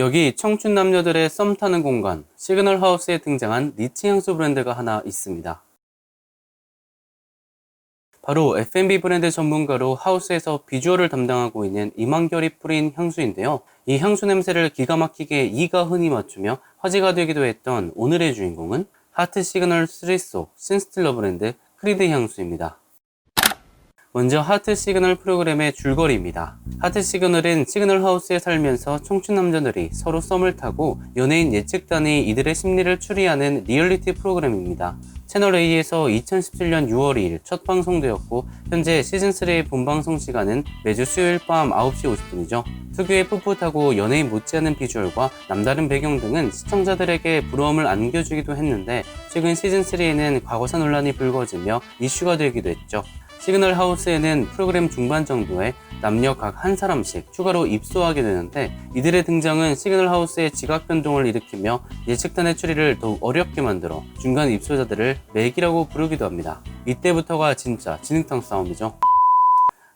여기 청춘 남녀들의 썸 타는 공간, 시그널 하우스에 등장한 니치 향수 브랜드가 하나 있습니다. 바로 F&B 브랜드 전문가로 하우스에서 비주얼을 담당하고 있는 이만결이 뿌린 향수인데요. 이 향수 냄새를 기가 막히게 이가 흔히 맞추며 화제가 되기도 했던 오늘의 주인공은 하트 시그널 3속 신스틸러 브랜드 크리드 향수입니다. 먼저 하트 시그널 프로그램의 줄거리입니다. 하트 시그널은 시그널 하우스에 살면서 청춘 남자들이 서로 썸을 타고 연예인 예측단이 이들의 심리를 추리하는 리얼리티 프로그램입니다. 채널 A에서 2017년 6월 2일 첫 방송되었고 현재 시즌 3의 본방송 시간은 매주 수요일 밤 9시 50분이죠. 특유의 풋풋하고 연예인 못지않은 비주얼과 남다른 배경 등은 시청자들에게 부러움을 안겨주기도 했는데 최근 시즌 3에는 과거사 논란이 불거지며 이슈가 되기도 했죠. 시그널 하우스에는 프로그램 중반 정도에 남녀 각 한 사람씩 추가로 입소하게 되는데 이들의 등장은 시그널 하우스의 지각 변동을 일으키며 예측단의 추리를 더욱 어렵게 만들어 중간 입소자들을 맥이라고 부르기도 합니다. 이때부터가 진짜 진흙탕 싸움이죠.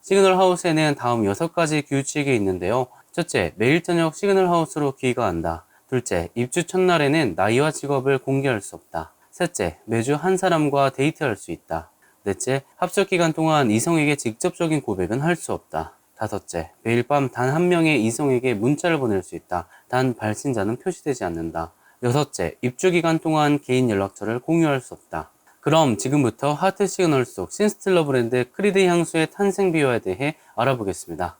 시그널 하우스에는 다음 6가지 규칙이 있는데요. 첫째, 매일 저녁 시그널 하우스로 귀가한다. 둘째, 입주 첫날에는 나이와 직업을 공개할 수 없다. 셋째, 매주 한 사람과 데이트할 수 있다. 넷째, 합숙 기간 동안 이성에게 직접적인 고백은 할 수 없다. 다섯째, 매일 밤 단 한 명의 이성에게 문자를 보낼 수 있다. 단 발신자는 표시되지 않는다. 여섯째, 입주 기간 동안 개인 연락처를 공유할 수 없다. 그럼 지금부터 하트 시그널 속 신스틸러 브랜드 크리드 향수의 탄생 비화에 대해 알아보겠습니다.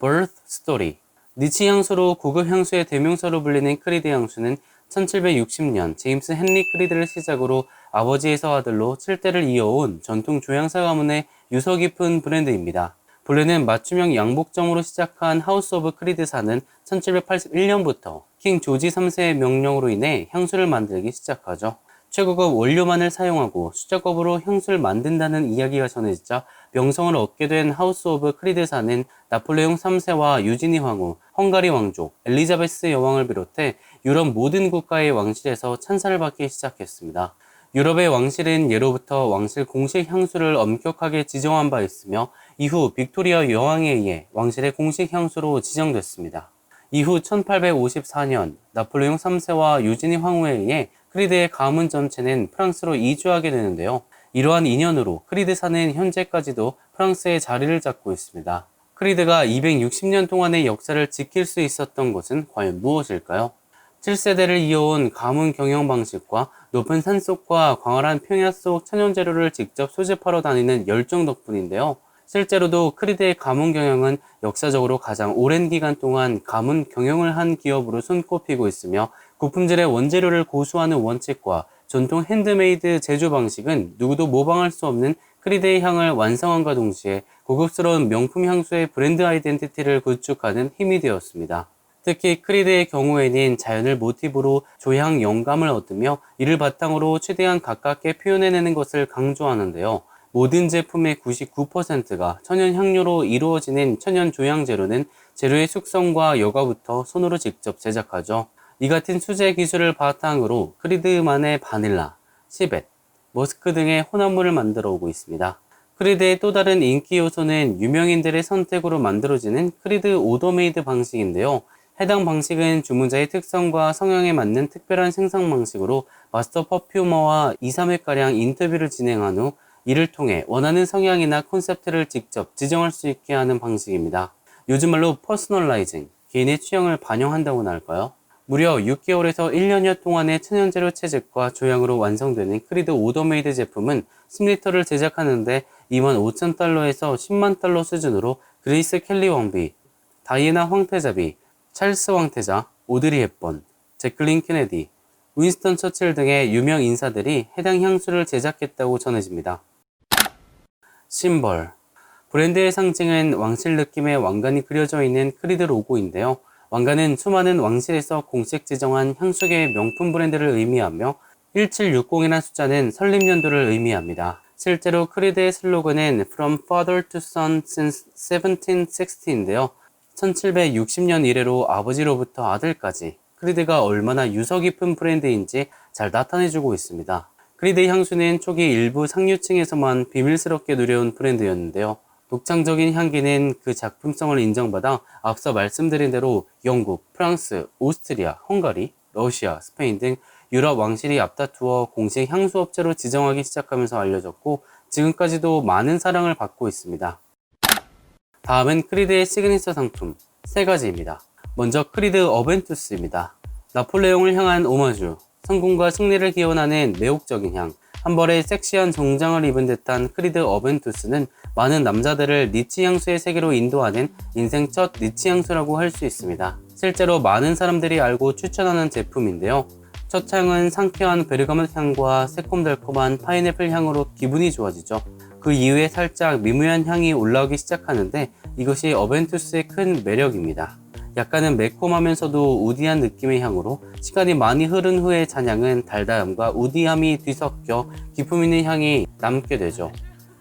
Birth Story 니치 향수로 고급 향수의 대명사로 불리는 크리드 향수는 1760년 제임스 헨리 크리드를 시작으로 아버지에서 아들로 7대를 이어온 전통 조향사 가문의 유서 깊은 브랜드입니다. 본래는 맞춤형 양복점으로 시작한 하우스 오브 크리드사는 1781년부터 킹 조지 3세의 명령으로 인해 향수를 만들기 시작하죠. 최고급 원료만을 사용하고 수작업으로 향수를 만든다는 이야기가 전해지자 명성을 얻게 된 하우스 오브 크리드사는 나폴레옹 3세와 유지니 황후, 헝가리 왕족, 엘리자베스 여왕을 비롯해 유럽 모든 국가의 왕실에서 찬사를 받기 시작했습니다. 유럽의 왕실은 예로부터 왕실 공식 향수를 엄격하게 지정한 바 있으며 이후 빅토리아 여왕에 의해 왕실의 공식 향수로 지정됐습니다. 이후 1854년 나폴레옹 3세와 유지니 황후에 의해 크리드의 가문 전체는 프랑스로 이주하게 되는데요. 이러한 인연으로 크리드사는 현재까지도 프랑스의 자리를 잡고 있습니다. 크리드가 260년 동안의 역사를 지킬 수 있었던 것은 과연 무엇일까요? 7세대를 이어온 가문 경영 방식과 높은 산속과 광활한 평야 속 천연재료를 직접 수집하러 다니는 열정 덕분인데요. 실제로도 크리드의 가문 경영은 역사적으로 가장 오랜 기간 동안 가문 경영을 한 기업으로 손꼽히고 있으며 고품질의 원재료를 고수하는 원칙과 전통 핸드메이드 제조 방식은 누구도 모방할 수 없는 크리드의 향을 완성함과 동시에 고급스러운 명품 향수의 브랜드 아이덴티티를 구축하는 힘이 되었습니다. 특히 크리드의 경우에는 자연을 모티브로 조향 영감을 얻으며 이를 바탕으로 최대한 가깝게 표현해내는 것을 강조하는데요. 모든 제품의 99%가 천연 향료로 이루어지는 천연 조향 재료는 재료의 숙성과 여과부터 손으로 직접 제작하죠. 이 같은 수제 기술을 바탕으로 크리드만의 바닐라, 시벳, 머스크 등의 혼합물을 만들어 오고 있습니다. 크리드의 또 다른 인기 요소는 유명인들의 선택으로 만들어지는 크리드 오더메이드 방식인데요. 해당 방식은 주문자의 특성과 성향에 맞는 특별한 생산 방식으로 마스터 퍼퓸머와 2, 3회가량 인터뷰를 진행한 후 이를 통해 원하는 성향이나 콘셉트를 직접 지정할 수 있게 하는 방식입니다. 요즘 말로 퍼스널라이징, 개인의 취향을 반영한다고나 할까요? 무려 6개월에서 1년여 동안의 천연재료 채집과 조향으로 완성되는 크리드 오더메이드 제품은 10리터를 제작하는데 2만 5천 달러에서 10만 달러 수준으로 그레이스 켈리 왕비, 다이애나 황태자비, 찰스 황태자, 오드리 헵번, 제클린 케네디, 윈스턴 처칠 등의 유명 인사들이 해당 향수를 제작했다고 전해집니다. 심벌 브랜드의 상징은 왕실 느낌의 왕관이 그려져 있는 크리드 로고인데요. 왕관은 수많은 왕실에서 공식 지정한 향수계의 명품 브랜드를 의미하며 1760이라는 숫자는 설립연도를 의미합니다. 실제로 크리드의 슬로건은 From Father to Son since 1760인데요. 1760년 이래로 아버지로부터 아들까지 크리드가 얼마나 유서 깊은 브랜드인지 잘 나타내주고 있습니다. 크리드 향수는 초기 일부 상류층에서만 비밀스럽게 누려온 브랜드였는데요. 독창적인 향기는 그 작품성을 인정받아 앞서 말씀드린 대로 영국, 프랑스, 오스트리아, 헝가리, 러시아, 스페인 등 유럽 왕실이 앞다투어 공식 향수 업체로 지정하기 시작하면서 알려졌고 지금까지도 많은 사랑을 받고 있습니다. 다음은 크리드의 시그니처 상품 세 가지입니다. 먼저 크리드 어벤투스입니다. 나폴레옹을 향한 오마주, 성공과 승리를 기원하는 매혹적인 향, 한 벌에 섹시한 정장을 입은 듯한 크리드 어벤투스는 많은 남자들을 니치 향수의 세계로 인도하는 인생 첫 니치 향수라고 할 수 있습니다. 실제로 많은 사람들이 알고 추천하는 제품인데요. 첫 향은 상쾌한 베르가못 향과 새콤달콤한 파인애플 향으로 기분이 좋아지죠. 그 이후에 살짝 미묘한 향이 올라오기 시작하는데 이것이 어벤투스의 큰 매력입니다. 약간은 매콤하면서도 우디한 느낌의 향으로 시간이 많이 흐른 후의 잔향은 달달함과 우디함이 뒤섞여 기품 있는 향이 남게 되죠.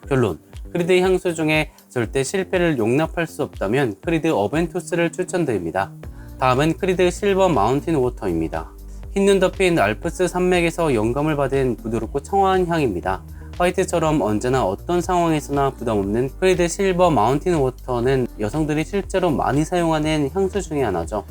결론. 크리드 향수 중에 절대 실패를 용납할 수 없다면 크리드 어벤투스를 추천드립니다. 다음은 크리드 실버 마운틴 워터입니다. 흰눈 덮인 알프스 산맥에서 영감을 받은 부드럽고 청아한 향입니다. 화이트처럼 언제나 어떤 상황에서나 부담 없는 크리드 실버 마운틴 워터는 여성들이 실제로 많이 사용하는 향수 중에 하나죠.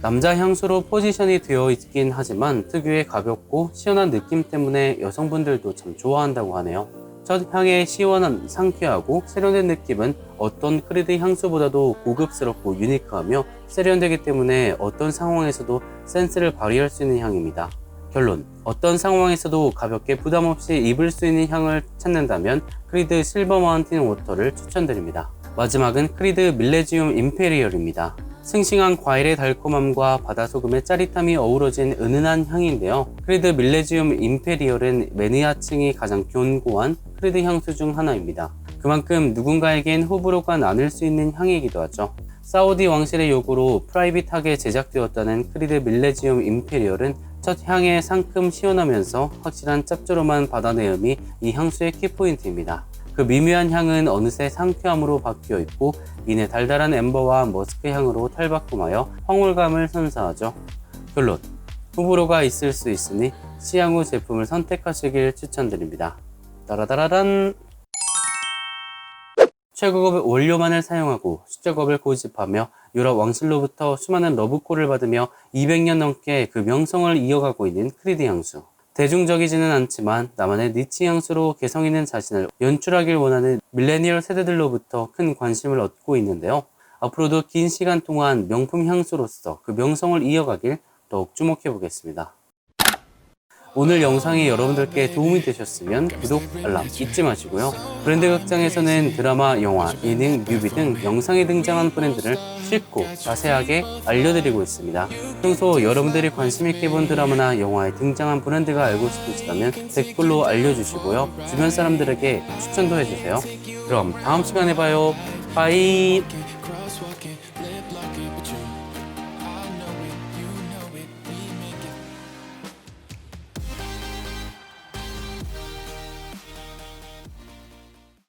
남자 향수로 포지션이 되어 있긴 하지만 특유의 가볍고 시원한 느낌 때문에 여성분들도 참 좋아한다고 하네요. 첫 향의 시원한 상쾌하고 세련된 느낌은 어떤 크리드 향수보다도 고급스럽고 유니크하며 세련되기 때문에 어떤 상황에서도 센스를 발휘할 수 있는 향입니다. 결론. 어떤 상황에서도 가볍게 부담 없이 입을 수 있는 향을 찾는다면 크리드 실버 마운틴 워터를 추천드립니다. 마지막은 크리드 밀레지움 임페리얼입니다. 싱싱한 과일의 달콤함과 바다 소금의 짜릿함이 어우러진 은은한 향인데요. 크리드 밀레지움 임페리얼은 매니아층이 가장 견고한 크리드 향수 중 하나입니다. 그만큼 누군가에겐 호불호가 나눌 수 있는 향이기도 하죠. 사우디 왕실의 요구로 프라이빗하게 제작되었다는 크리드 밀레지움 임페리얼은 첫 향의 상큼 시원하면서 확실한 짭조름한 바다 내음이 이 향수의 키포인트입니다. 그 미묘한 향은 어느새 상쾌함으로 바뀌어 있고 이내 달달한 엠버와 머스크 향으로 탈바꿈하여 황홀감을 선사하죠. 결론 호불호가 있을 수 있으니 시향후 제품을 선택하시길 추천드립니다. 따라다라란 최고급 원료만을 사용하고 수제업을 고집하며 유럽 왕실로부터 수많은 러브콜을 받으며 200년 넘게 그 명성을 이어가고 있는 크리드 향수. 대중적이지는 않지만 나만의 니치 향수로 개성 있는 자신을 연출하길 원하는 밀레니얼 세대들로부터 큰 관심을 얻고 있는데요. 앞으로도 긴 시간 동안 명품 향수로서 그 명성을 이어가길 더욱 주목해 보겠습니다. 오늘 영상이 여러분들께 도움이 되셨으면 구독, 알람 잊지 마시고요. 브랜드 극장에서는 드라마, 영화, 예능, 뮤비 등 영상에 등장한 브랜드를 쉽고 자세하게 알려드리고 있습니다. 평소 여러분들이 관심 있게 본 드라마나 영화에 등장한 브랜드가 알고 싶으시다면 댓글로 알려주시고요. 주변 사람들에게 추천도 해주세요. 그럼 다음 시간에 봐요. 바이.